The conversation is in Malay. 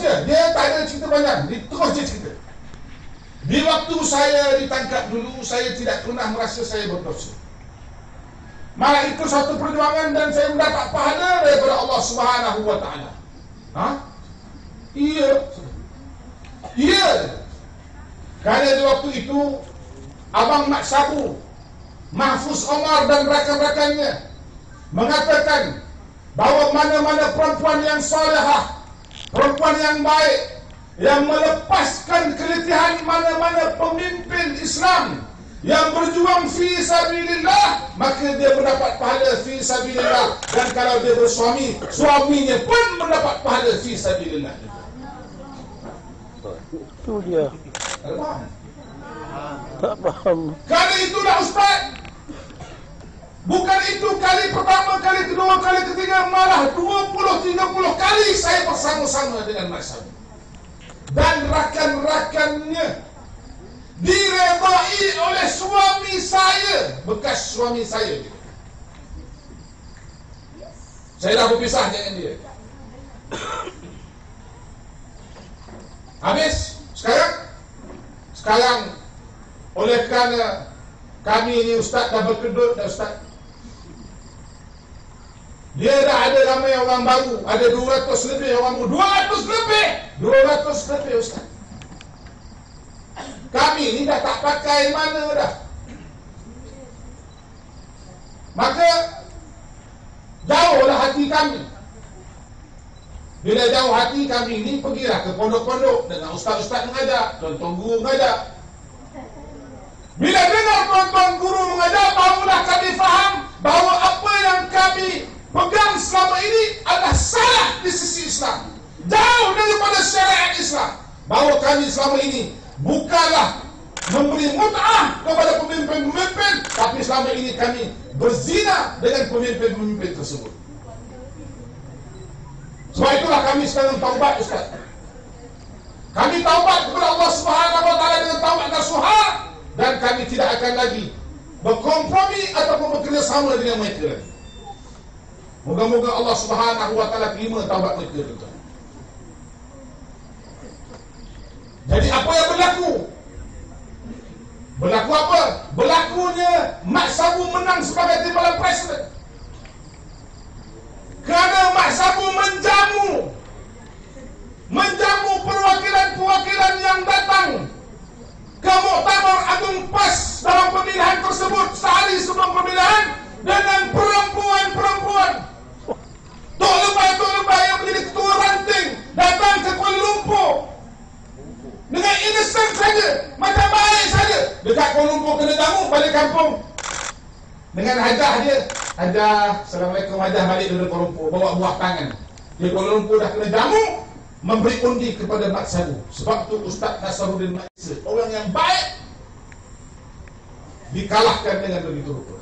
je. Dia tak ada cerita panjang. Dia terus je cerita. Di waktu saya ditangkap dulu, saya tidak pernah merasa saya berdosa. Malah ikut satu perjuangan dan saya mendapat pahala daripada Allah Subhanahu wa taala. Ha? Iya. Iya. Kerana di waktu itu Abang Mak Sabu Mahfuz Omar dan rakan-rakannya mengatakan bahawa mana-mana perempuan yang solehah, perempuan yang baik, yang melepaskan keletihan mana-mana pemimpin Islam yang berjuang fi sabilillah maka dia mendapat pahala fi sabilillah. Dan kalau dia bersuami suaminya pun mendapat pahala fi sabilillah Itu dia. tak faham. Kali itulah ustaz bukan itu kali pertama kali kedua kali ketiga malah 20 30 kali saya bersama-sama dengan Mak Sabu dan rakan-rakannya diredai oleh suami saya bekas suami saya. Saya dah berpisah dengan dia. Habis? Sekarang? Sekarang oleh kerana kami ni ustaz dah berkedut dah ustaz dia dah ada ramai orang baru. Ada 200 lebih orang baru. 200 lebih! 200 lebih ustaz. Kami ni dah tak pakai mana dah. Maka jauhlah hati kami. Bila jauh hati kami ni pergilah ke pondok-pondok dengan ustaz-ustaz mengajar, tuan-tuan guru mengajar. Bila dengar tuan-tuan guru mengajar, barulah kami faham bahawa apa yang kami pegang selama ini adalah salah di sisi Islam. Jauh daripada syariat Islam. Bahawa kami selama ini bukanlah memberi mut'ah kepada pemimpin-pemimpin, tapi selama ini kami berzina dengan pemimpin-pemimpin tersebut. Sebab itulah kami sekarang taubat Ustaz. Kami taubat kepada Allah Subhanahu wa taala dengan taubat nasuha dan kami tidak akan lagi berkompromi ataupun bekerjasama dengan mereka lagi. Moga-moga Allah Subhanahu wa taala terima taubat mereka itu. But like what Dekat Kuala Lumpur kena jamu balik kampung. Dengan hajah dia Hajah Assalamualaikum Hajah balik dari Kuala Lumpur Bawa buah tangan. Di Kuala Lumpur dah kena jamu Memberi undi kepada Mak Sadu Sebab tu Ustaz Nasaruddin Maisa Orang yang baik Dikalahkan dengan begitu rupa